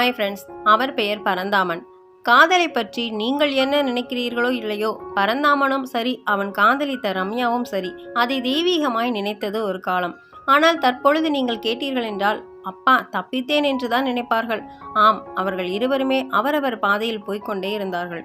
Hi friends அவர் பெயர் பரந்தாமன். காதலை பற்றி நீங்கள் என்ன நினைக்கிறீர்களோ இல்லையோ பரந்தாமனும் சரி அவன் காதலித்த ரம்யாவும் சரி அதை தெய்வீகமாய் நினைத்தது ஒரு காலம். ஆனால் தற்பொழுது நீங்கள் கேட்டீர்கள் என்றால் அப்பா தப்பித்தேன் என்றுதான் நினைப்பார்கள். ஆம் அவர்கள் இருவருமே அவரவர் பாதையில் போய்க்கொண்டே இருந்தார்கள்.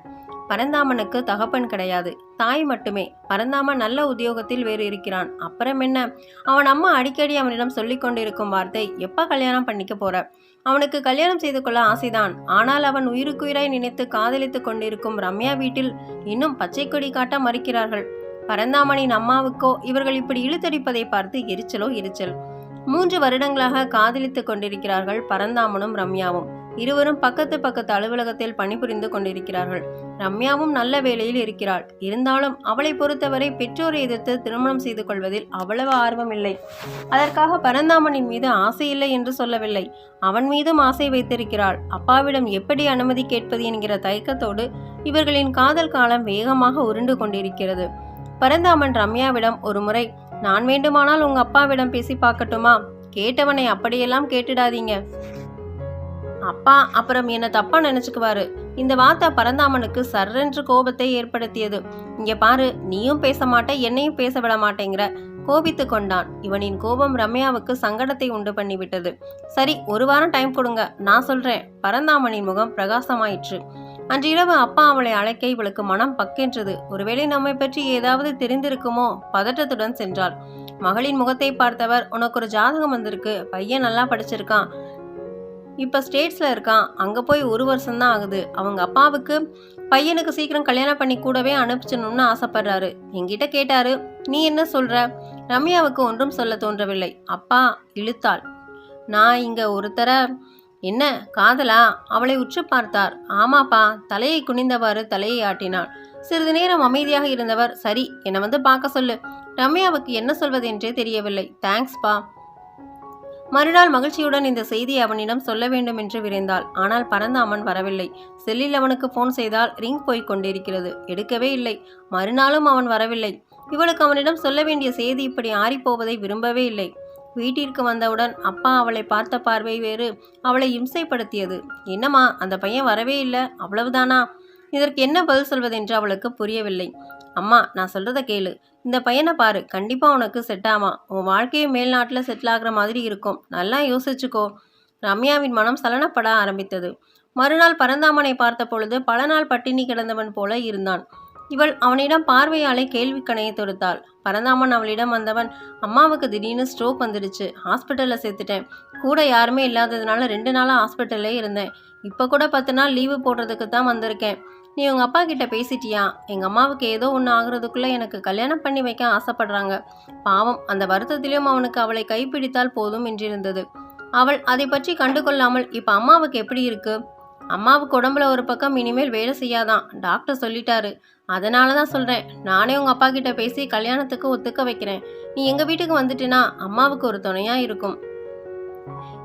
பரந்தாமனுக்கு தகப்பன் கிடையாது. தாய் மட்டுமே. பரந்தாமன் நல்ல உத்தியோகத்தில் வேறு இருக்கிறான். அப்புறம் என்ன? அவன் அம்மா அடிக்கடி அவனிடம் சொல்லி கொண்டிருக்கும் வார்த்தை எப்ப கல்யாணம் பண்ணிக்க போற? அவனுக்கு கல்யாணம் செய்து கொள்ள ஆசைதான். ஆனால் அவன் உயிருக்குயிராய் நினைத்து காதலித்துக் கொண்டிருக்கும் ரம்யா வீட்டில் இன்னும் பச்சை கொடி காட்ட மறுக்கிறார்கள். பரந்தாமனின் அம்மாவுக்கோ இவர்கள் இப்படி இழுத்தடிப்பதை பார்த்து எரிச்சலோ எரிச்சல். மூன்று வருடங்களாக காதலித்துக் கொண்டிருக்கிறார்கள் பரந்தாமனும் ரம்யாவும். இருவரும் பக்கத்து பக்கத்து அலுவலகத்தில் பணிபுரிந்து கொண்டிருக்கிறார்கள். ரம்யாவும் நல்ல வேலையில் இருக்கிறாள். இருந்தாலும் அவளை பொறுத்தவரை பெற்றோரை எதிர்த்து திருமணம் செய்து கொள்வதில் அவ்வளவு ஆர்வம் இல்லை. அதற்காக பரந்தாமனின் மீது ஆசை இல்லை என்று சொல்லவில்லை. அவன் மீதும் ஆசை வைத்திருக்கிறாள். அப்பாவிடம் எப்படி அனுமதி கேட்பது என்கிற தயக்கத்தோடு இவர்களின் காதல் காலம் வேகமாக உருண்டு கொண்டிருக்கிறது. பரந்தாமன் ரம்யாவிடம் ஒரு முறை நான் வேண்டுமானால் உங்க அப்பாவிடம் பேசி பார்க்கட்டுமா? கேட்டவனை அப்படியெல்லாம் கேட்டுடாதீங்க. அப்பா அப்புறம் என்ன தப்பா நினைச்சுக்குவாரு? இந்த வார்த்தை பரந்தாமனுக்கு சர்ரென்று கோபத்தை ஏற்படுத்தியது. இங்க பாரு நீயும் பேச மாட்ட என்னையும் பேச விட மாட்டேங்கிற. கோபித்து கொண்டான். இவனின் கோபம் ரம்யாவுக்கு சங்கடத்தை உண்டு பண்ணிவிட்டது. சரி ஒரு வாரம் டைம் கொடுங்க. நான் சொல்றேன். பரந்தாமனின் முகம் பிரகாசமாயிற்று. அன்று இரவு அப்பா அவளை அழைக்க இவளுக்கு மனம் பக்கென்றது. ஒருவேளை நம்மை பற்றி ஏதாவது தெரிந்திருக்குமோ? பதட்டத்துடன் சென்றாள். மகளின் முகத்தை பார்த்தவர் உனக்கு ஒரு ஜாதகம் வந்திருக்கு. பையன் நல்லா படிச்சிருக்கான். இப்போ ஸ்டேட்ஸில் இருக்கான். அங்கே போய் ஒரு வருஷம்தான் ஆகுது. அவங்க அப்பாவுக்கு பையனுக்கு சீக்கிரம் கல்யாணம் பண்ணி கூடவே அனுப்பிச்சணும்னு ஆசைப்படுறாரு. என்கிட்ட கேட்டாரு. நீ என்ன சொல்ற? ரம்யாவுக்கு ஒன்றும் சொல்ல தோன்றவில்லை. அப்பா இழுத்தாள். நான் இங்கே ஒருத்தர என்ன காதலா? அவளை உற்று பார்த்தார். ஆமாப்பா தலையை குனிந்தவாறு தலையை ஆட்டினாள். சிறிது நேரம் அமைதியாக இருந்தவர் சரி என்னை வந்து பார்க்க சொல்லு. ரம்யாவுக்கு என்ன சொல்வதென்றே தெரியவில்லை. தேங்க்ஸ்பா மறுநாள் மகிழ்ச்சியுடன் இந்த செய்தியை அவனிடம் சொல்ல வேண்டும் என்று விரைந்தாள். ஆனால் பரந்தாமன் வரவில்லை. செல்லில் அவனுக்கு போன் செய்தால் ரிங் போய் கொண்டிருக்கிறது. எடுக்கவே இல்லை. மறுநாளும் அவன் வரவில்லை. இவளுக்கு அவனிடம் சொல்ல வேண்டிய செய்தி இப்படி ஆறிப்போவதை விரும்பவே இல்லை. வீட்டிற்கு வந்தவுடன் அப்பா அவளை பார்த்த பார்வை வேறு. அவளை இம்சைப்படுத்தியது. என்னம்மா அந்த பையன் வரவே இல்லை. அவ்வளவுதானா? இதற்கு என்ன பதில் சொல்வதென்று அவளுக்கு புரியவில்லை. அம்மா நான் சொல்கிறத கேளு. இந்த பையனை பாரு கண்டிப்பாக உனக்கு செட் ஆமா உன் வாழ்க்கையை மேல்நாட்டில் செட்டில் ஆகிற மாதிரி இருக்கும். நல்லா யோசிச்சுக்கோ. ரம்யாவின் மனம் சலனப்பட ஆரம்பித்தது. மறுநாள் பரந்தாமனை பார்த்த பொழுது பல நாள் பட்டினி கிடந்தவன் போல இருந்தான். இவள் அவனிடம் பார்வையாலே கேள்வி கணையை தொடுத்தாள். பரந்தாமன் அவளிடம் வந்தவன் அம்மாவுக்கு திடீர்னு ஸ்ட்ரோக் வந்துடுச்சு. ஹாஸ்பிட்டலில் சேர்த்துட்டேன். கூட யாருமே இல்லாததுனால ரெண்டு நாளாக ஹாஸ்பிட்டல்லே இருந்தேன். இப்போ கூட பத்து நாள் லீவு போடுறதுக்கு தான் வந்திருக்கேன். நீ உங்கள் அப்பா கிட்ட பேசிட்டியா? எங்கள் அம்மாவுக்கு ஏதோ ஒன்று ஆகுறதுக்குள்ளே எனக்கு கல்யாணம் பண்ணி வைக்க ஆசைப்படுறாங்க. பாவம் அந்த வருத்தத்திலும் அவனுக்கு அவளை கைப்பிடித்தால் போதும் என்றிருந்தது. அவள் அதை பற்றி கண்டுகொள்ளாமல் இப்போ அம்மாவுக்கு எப்படி இருக்கு? அம்மாவுக்கு உடம்புல ஒரு பக்கம் இனிமேல் வேலை செய்யாதான் டாக்டர் சொல்லிட்டாரு. அதனால தான் சொல்கிறேன் நானே உங்கள் அப்பா கிட்ட பேசி கல்யாணத்துக்கு ஒத்துக்க வைக்கிறேன். நீ எங்கள் வீட்டுக்கு வந்துட்டினா அம்மாவுக்கு ஒரு துணையாக இருக்கும்.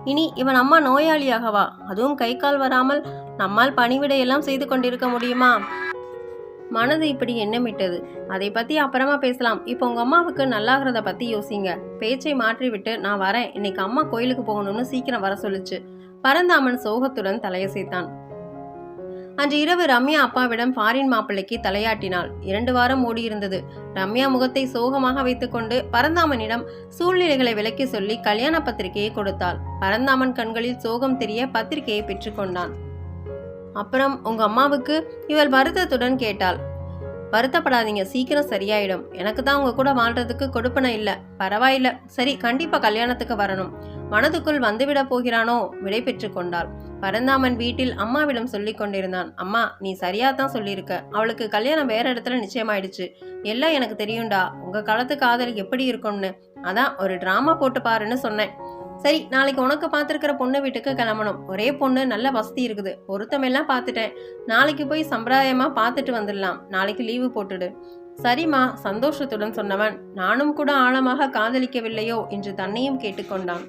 இனி இவன் அம்மா நோயாளியாகவா? அதுவும் கை கால் வராமல் நம்மால் பணிவிடையெல்லாம் செய்து கொண்டிருக்க முடியுமா? மனது இப்படி எண்ணமிட்டது. அதை பத்தி அப்புறமா பேசலாம். இப்போ உங்க அம்மாவுக்கு நல்லாகிறத பத்தி யோசிங்க. பேச்சை மாற்றிவிட்டு நான் வரேன். இன்னைக்கு அம்மா கோயிலுக்கு போகணும்னு சீக்கிரம் வர சொல்லுச்சு. பரந்தாமன் சோகத்துடன் தலையசைத்தான். அன்று இரவு ரம்யா அப்பாவிடம் ஃபாரின் மாப்பிள்ளைக்கு தலையாட்டினாள். இரண்டு வாரம் ஓடியிருந்தது ரம்யா முகத்தை சோகமாக வைத்துக்கொண்டு பரந்தாமனிடம் சூழ்நிலைகளை விளக்கி சொல்லி கல்யாண பத்திரிகையை கொடுத்தாள். பரந்தாமன் கண்களில் சோகம் தெரிய பத்திரிகையை பெற்றுக்கொண்டான் அப்புறம் உங்க அம்மாவுக்கு இவள் வருத்தத்துடன் கேட்டாள். வருத்தப்படாதீங்க சீக்கிரம் சரியாயிடும். எனக்கு தான் உங்க கூட வாழ்றதுக்கு கொடுப்பனை இல்லை. பரவாயில்ல. சரி கண்டிப்பா கல்யாணத்துக்கு வரணும். மனதுக்குள் வந்துவிடப் போகிறானோ? விடை பெற்று கொண்டாள். பரந்தாமன் வீட்டில் அம்மாவிடம் சொல்லி கொண்டிருந்தான். அம்மா நீ சரியா தான் சொல்லியிருக்க. அவளுக்கு கல்யாணம் வேற இடத்துல நிச்சயமாயிடுச்சு. எல்லாம் எனக்கு தெரியும்டா. உங்க காலத்து காதல் எப்படி இருக்கும்னு. அதான் ஒரு டிராமா போட்டு பாருன்னு சொன்னேன். சரி நாளைக்கு உனக்கு பார்த்துருக்கிற பொண்ணு வீட்டுக்கு கிளம்பணும். ஒரே பொண்ணு நல்ல வசதி இருக்குது. பொருத்தமெல்லாம் பார்த்துட்டேன். நாளைக்கு போய் சம்பிரதாயமா பார்த்துட்டு வந்துடலாம். நாளைக்கு லீவு போட்டுடு. சரிம்மா சந்தோஷத்துடன் சொன்னவன். நானும் கூட ஆழமாக காதலிக்கவில்லையோ? என்று தன்னையும் கேட்டுக்கொண்டான்.